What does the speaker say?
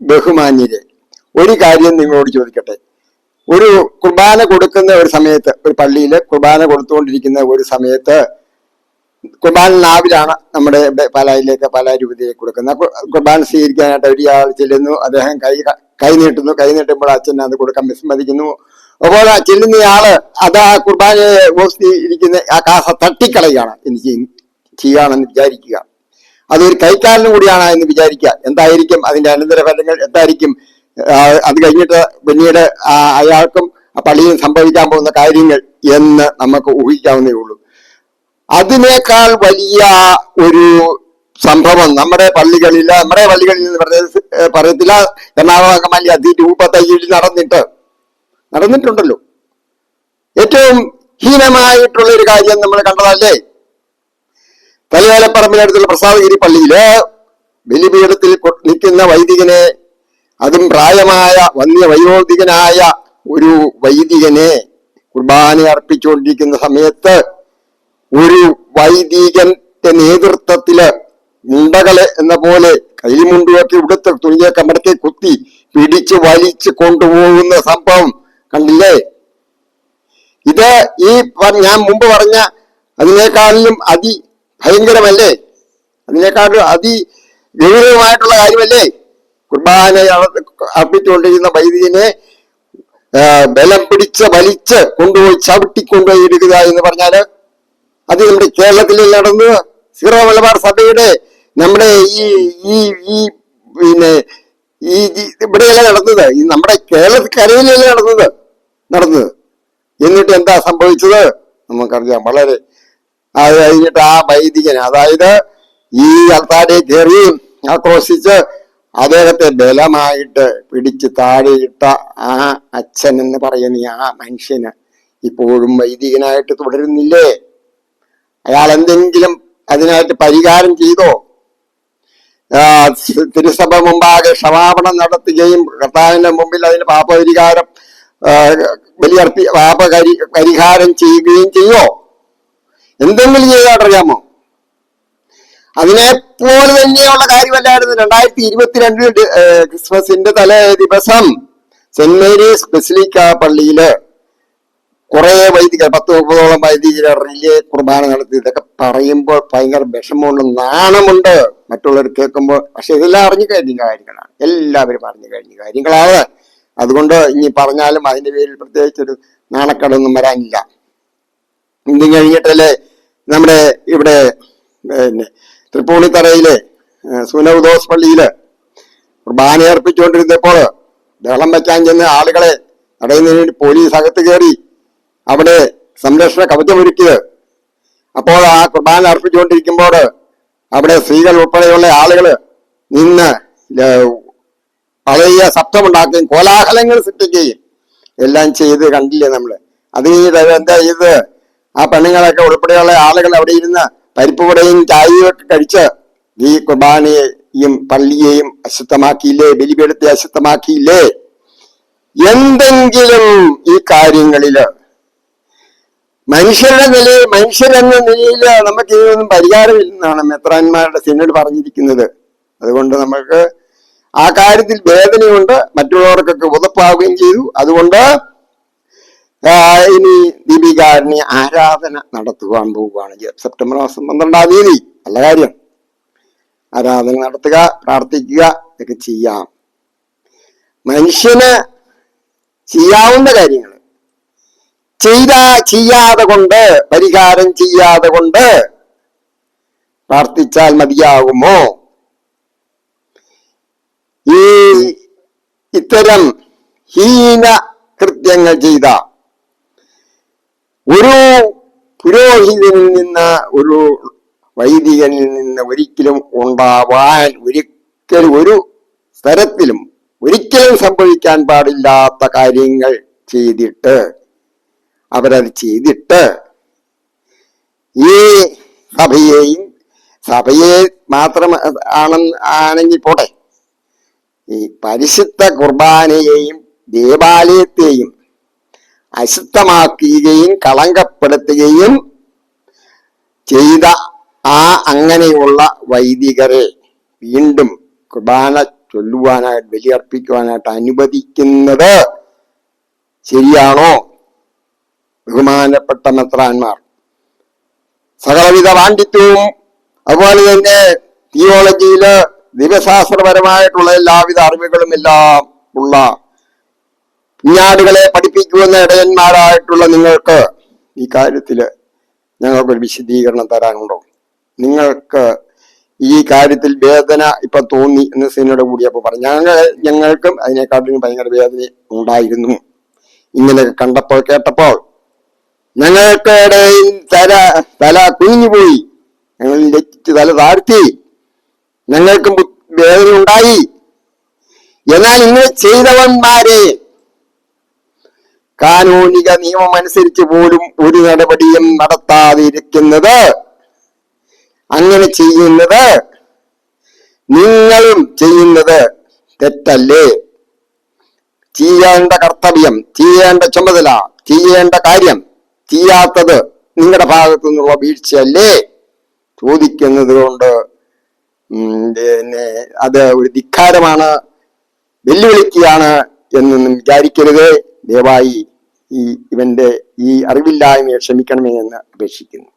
ബഹുമാന്യരെ ഒരു കാര്യം നിങ്ങളോട് ചോദിക്കട്ടെ. ഒരു കുർബാന കൊടുക്കുന്ന ഒരു സമയത്ത് ഒരു പള്ളിയിൽ കുർബാന കൊടുത്തുകൊണ്ടിരിക്കുന്ന ഒരു സമയത്ത് കുർബാന നാവിലാണ് നമ്മുടെ പാലായിലേക്ക് പാലാ രൂപതയിലേക്ക് കൊടുക്കുന്നത് കുർബാന സ്വീകരിക്കാനായിട്ട് ഒരാൾ ചെല്ലുന്നു അദ്ദേഹം കൈ കൈ നീട്ടുന്നു. കൈ നീട്ടുമ്പോൾ അച്ഛൻ അത് കൊടുക്കാൻ വിസമ്മതിക്കുന്നു. അപ്പോൾ ആ ചെല്ലുന്നയാൾ അത് ആ കുർബാനയെ ഹോസ്റ്റ് ഇരിക്കുന്ന ആ കാസ തട്ടിക്കളയാണ് എനിക്ക് ചെയ്യും ചെയ്യുകയാണെന്ന് വിചാരിക്കുക. അതൊരു കൈക്കാലിനും കൂടിയാണ് എന്ന് വിചാരിക്കുക. എന്തായിരിക്കും അതിന്റെ അനന്തരഫലങ്ങൾ? എന്തായിരിക്കും? അത് കഴിഞ്ഞിട്ട് പിന്നീട് അയാൾക്കും പള്ളിയിൽ സംഭവിക്കാൻ പോകുന്ന കാര്യങ്ങൾ എന്ന് നമുക്ക് ഊഹിക്കാവുന്നേ ഉള്ളൂ. അതിനേക്കാൾ വലിയ ഒരു സംഭവം നമ്മുടെ പള്ളികളിൽ നമ്മുടെ പള്ളികളിൽ ഏഹ് പറയത്തില്ല. എറണാകുളം മല്ലി അതിരൂപതയിൽ നടന്നിട്ട് നടന്നിട്ടുണ്ടല്ലോ. ഏറ്റവും ഹീനമായിട്ടുള്ള ഒരു കാര്യം നമ്മൾ കണ്ടതല്ലേ? തലവേലപ്പറമ്പിനടുത്തുള്ള പ്രസാദഗിരി പള്ളിയിൽ ബലിപീഠത്തിൽ നിൽക്കുന്ന വൈദികനെ അതും പ്രായമായ വന്യ വയോധികനായ ഒരു വൈദികനെ കുർബാന അർപ്പിച്ചുകൊണ്ടിരിക്കുന്ന സമയത്ത് ഒരു വൈദികന്റെ നേതൃത്വത്തിൽ മുണ്ടകളെ എന്ന പോലെ കൈമുണ്ടുമൊക്കെ ഉടുത്ത് തുണിയൊക്കെ മടക്കി കുത്തി പിടിച്ച് വലിച്ച് കൊണ്ടുപോകുന്ന സംഭവം കണ്ടില്ലേ? ഇത് ഈ ഞാൻ മുമ്പ് പറഞ്ഞ അതിനേക്കാളിലും അതി ഭയങ്കരമല്ലേ? അതിനേക്കാൾ അതി ഗൗരവമായിട്ടുള്ള കാര്യമല്ലേ കുർബാന അർപ്പിച്ചുകൊണ്ടിരിക്കുന്ന വൈദികനെ ബലം പിടിച്ച് വലിച്ച് കൊണ്ടുപോയി ചവിട്ടിക്കൊണ്ടുപോയി ഇടുക എന്ന് പറഞ്ഞാൽ അത് നമ്മുടെ കേരളത്തിൽ നടന്ന് സീറോ മലബാർ സഭയുടെ നമ്മുടെ ഈ ഈ ഈ പിന്നെ ഈ ഇവിടെയല്ല നടന്നത്? ഈ നമ്മുടെ കേരളക്കരയിലല്ല നടന്നത്? നടന്നത്. എന്നിട്ട് എന്താ സംഭവിച്ചത്? നമുക്കറിയാം. വളരെ അത് കഴിഞ്ഞിട്ട് ആ വൈദികൻ അതായത് ഈ അത്താടി കയറി ആക്രോശിച്ച് അദ്ദേഹത്തെ ബലമായിട്ട് പിടിച്ച് താഴെയിട്ട ആ അച്ഛൻ എന്ന് പറയുന്ന ആ മനുഷ്യന് ഇപ്പോഴും വൈദികനായിട്ട് തുടരുന്നില്ലേ? അയാൾ എന്തെങ്കിലും അതിനായിട്ട് പരിഹാരം ചെയ്തോ? തിരുസഭ മുമ്പാകെ ക്ഷമാപണം നടത്തുകയും കർത്താവിന്റെ മുമ്പിൽ അതിന് പാപപരിഹാരം ബലിയർപ്പി പാപ പരിഹാരം ചെയ്യുകയും ചെയ്യോ? എന്തെങ്കിലും ചെയ്താട്ടറിയാമോ അതിനെ പോലെ തന്നെയുള്ള കാര്യമല്ലായിരുന്നു. രണ്ടായിരത്തി ഇരുപത്തിരണ്ടിൽ ക്രിസ്മസിന്റെ തലേ ദിവസം സെന്റ് മേരീസ് ബസിലിക്ക പള്ളിയിൽ കുറെ വൈദികർ പത്ത് മുപ്പതോളം വൈദികർ റിലേ കുർബാന നടത്തി. ഇതൊക്കെ പറയുമ്പോൾ ഭയങ്കര വിഷമമുണ്ട് നാണമുണ്ട്. മറ്റുള്ളവർ കേൾക്കുമ്പോൾ പക്ഷെ ഇതെല്ലാം അറിഞ്ഞു കഴിഞ്ഞ കാര്യങ്ങളാണ്. എല്ലാവരും അറിഞ്ഞു കഴിഞ്ഞ കാര്യങ്ങളാണ്. അതുകൊണ്ട് ഇനി പറഞ്ഞാലും അതിന്റെ പേരിൽ പ്രത്യേകിച്ചൊരു നാണക്കേടൊന്നും വരാനില്ല. ഇന്നും കഴിഞ്ഞിട്ടല്ലേ നമ്മുടെ ഇവിടെ പിന്നെ തൃപ്പൂണിത്തറയിലെ സുനൗദോസ് പള്ളിയിൽ കുർബാന അർപ്പിച്ചുകൊണ്ടിരുന്നപ്പോൾ ബഹളം വെക്കാൻ ചെന്ന് ആളുകളെ തടയുന്നതിന് വേണ്ടി പോലീസ് അകത്ത് കയറി അവിടെ സംരക്ഷണ കവചമൊരുക്കിയത് അപ്പോൾ ആ കുർബാന അർപ്പിച്ചുകൊണ്ടിരിക്കുമ്പോൾ അവിടെ സ്ത്രീകൾ ഉൾപ്പെടെയുള്ള ആളുകൾ നിന്ന് പഴയ ശബ്ദമുണ്ടാക്കുകയും കോലാഹലങ്ങൾ സൃഷ്ടിക്കുകയും എല്ലാം ചെയ്ത് കണ്ടില്ലേ നമ്മൾ അത് കഴിഞ്ഞിട്ട് എന്താ ചെയ്തത്? ആ പെണ്ണുങ്ങളൊക്കെ ഉൾപ്പെടെയുള്ള ആളുകൾ അവിടെ ഇരുന്ന് പരിപ്പുവടയും ചായയും ഒക്കെ കഴിച്ച് ഈ കുർബാനയെയും പള്ളിയെയും അശുദ്ധമാക്കിയില്ലേ ബലിപീഠത്തെ അശുദ്ധമാക്കിയില്ലേ? എന്തെങ്കിലും ഈ കാര്യങ്ങളിൽ മനുഷ്യരുടെ നിലയിൽ മനുഷ്യരെന്ന നിലയിൽ നമുക്ക് ഇതിനൊന്നും പരിഹാരമില്ലെന്നാണ് മെത്രാന്മാരുടെ സിനഡ് പറഞ്ഞിരിക്കുന്നത്. അതുകൊണ്ട് നമുക്ക് ആ കാര്യത്തിൽ വേദനയുണ്ട് മറ്റുള്ളവർക്കൊക്കെ ഉതപ്പാവുകയും ചെയ്തു. അതുകൊണ്ട് ഇനി ദീപികാരനെ ആരാധന നടത്തുവാൻ പോവുകയാണ്. സെപ്റ്റംബർ മാസം പന്ത്രണ്ടാം തീയതി. നല്ല കാര്യം. ആരാധന നടത്തുക പ്രാർത്ഥിക്കുക ഇതൊക്കെ ചെയ്യാം. മനുഷ്യന് ചെയ്യാവുന്ന കാര്യങ്ങൾ ചെയ്ത ചെയ്യാതെ കൊണ്ട് പരിഹാരം ചെയ്യാതെ കൊണ്ട് പ്രാർത്ഥിച്ചാൽ മതിയാകുമോ? ഈ ഇത്തരം ഹീന കൃത്യങ്ങൾ ചെയ്ത ഒരു പുരോഹിതനിൽ നിന്ന് ഒരു വൈദികനിൽ നിന്ന് ഒരിക്കലും ഉണ്ടാവാൻ ഒരിക്കലും ഒരു തരത്തിലും ഒരിക്കലും സംഭവിക്കാൻ പാടില്ലാത്ത കാര്യങ്ങൾ ചെയ്തിട്ട് അവരത് ചെയ്തിട്ട് ഈ സഭയെയും സഭയെ മാത്രം ആണെന്ന് ആണെങ്കിൽ പോട്ടെ. ഈ പരിശുദ്ധ കുർബാനയെയും ദേവാലയത്തെയും അശുദ്ധമാക്കുകയും കളങ്കപ്പെടുത്തുകയും ചെയ്ത ആ അങ്ങനെയുള്ള വൈദികരെ വീണ്ടും കുർബാന ചൊല്ലുവാനായിട്ട് ബലിയർപ്പിക്കുവാനായിട്ട് അനുവദിക്കുന്നത് ശരിയാണോ? ബഹുമാനപ്പെട്ട മെത്രാന്മാർ. സകലവിധ പാണ്ഡിത്യവും അതുപോലെ തന്നെ തിയോളജിയിൽ ദിവശാസ്ത്രപരമായിട്ടുള്ള എല്ലാവിധ അറിവുകളും എല്ലാം ഉള്ള കുഞ്ഞാടുകളെ പഠിപ്പിക്കുന്ന ഇടയന്മാരായിട്ടുള്ള നിങ്ങൾക്ക് ഈ കാര്യത്തിൽ ഞങ്ങൾക്കൊരു വിശദീകരണം തരാനുണ്ടോ? നിങ്ങൾക്ക് ഈ കാര്യത്തിൽ വേദന ഇപ്പൊ തോന്നി എന്ന് കൂടി അപ്പോൾ പറഞ്ഞു. ഞങ്ങൾ ഞങ്ങൾക്കും അതിനെക്കാട്ടിലും ഭയങ്കര വേദന ഉണ്ടായിരുന്നു. ഇങ്ങനെ കണ്ടപ്പോൾ കേട്ടപ്പോൾ ഞങ്ങൾക്ക് ഇടയിൽ തല തല കുഞ്ഞുപോയി ഞങ്ങൾ ലജ്ജിച്ച് തല താഴ്ത്തി. ഞങ്ങൾക്കും വേദന ഉണ്ടായി. എന്നാൽ ഇങ്ങനെ ചെയ്തവന്മാരെ കാനൂനിക നിയമമനുസരിച്ച് പോലും ഒരു നടപടിയും നടത്താതിരിക്കുന്നത്. അങ്ങനെ ചെയ്യുന്നത് നിങ്ങളും ചെയ്യുന്നത് തെറ്റല്ലേ? ചെയ്യേണ്ട കർത്തവ്യം ചെയ്യേണ്ട ചുമതല ചെയ്യേണ്ട കാര്യം ചെയ്യാത്തത് നിങ്ങളുടെ ഭാഗത്തു നിന്നുള്ള വീഴ്ചയല്ലേ? ചോദിക്കുന്നത് കൊണ്ട് പിന്നെ അത് ഒരു ധിക്കാരമാണ് വെല്ലുവിളിക്കുകയാണ് എന്നൊന്നും വിചാരിക്കരുത്. ദയവായി ഈ ഇവന്റെ ഈ അറിവില്ലായ്മയെ ക്ഷമിക്കണമേ എന്ന് അപേക്ഷിക്കുന്നു.